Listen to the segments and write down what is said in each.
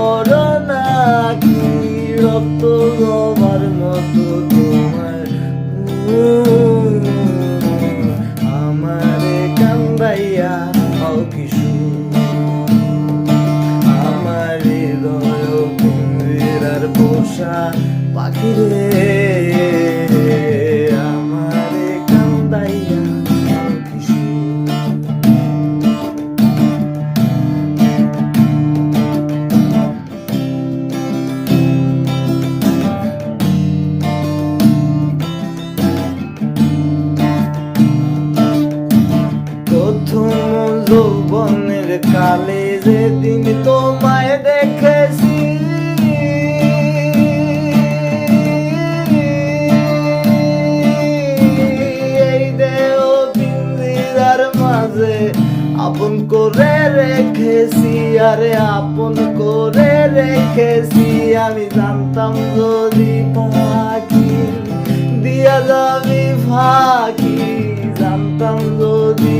বড় নাকি রক্ত মতো তোমার আমারে কান্দাইয়া হও কিছু আমার হৃদয় পিঞ্জিরার পোষা পাখি যেদিন তোমায় দেখেছি। এই দেহ পিঞ্জিরার মাঝে আপন করে রেখেছি, আরে আপন করে রেখেছি। আমি জানতাম যদি পাখি দিয়া যাবি, ফাঁকি। জানতাম যদি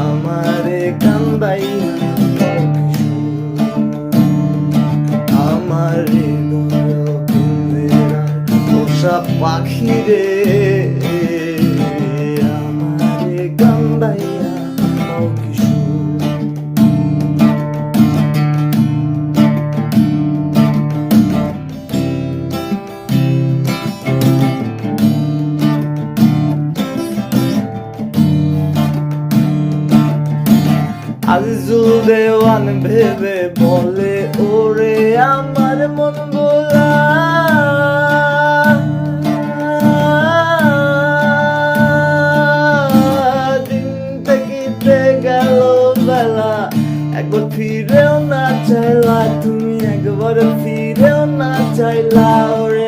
আমারে কান্দাই আমার পাখি রে দেওয়ান ভেবে বলে, ওরে আমার মন বোলা, একবার ফিরেও তুমি, একবার ফিরেও চাইলা। ওরে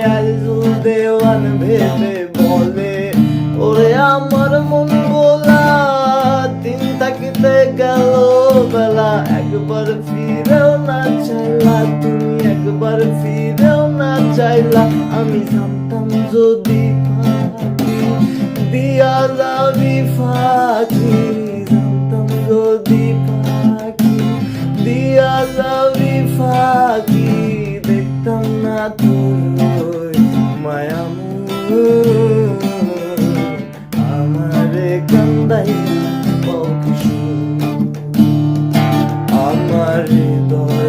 দেওয়ান ভেবে বলে, ওরে আমার মন বোলা গেল চাইলা আমি জানতাম যদি দিয়া যাবি ফাঁকি জানতাম যদি পাখি দিয়া যাবি ফাঁকি দেখতাম না তোর মায়ামু আমারে কান্দাই আমার হৃদয়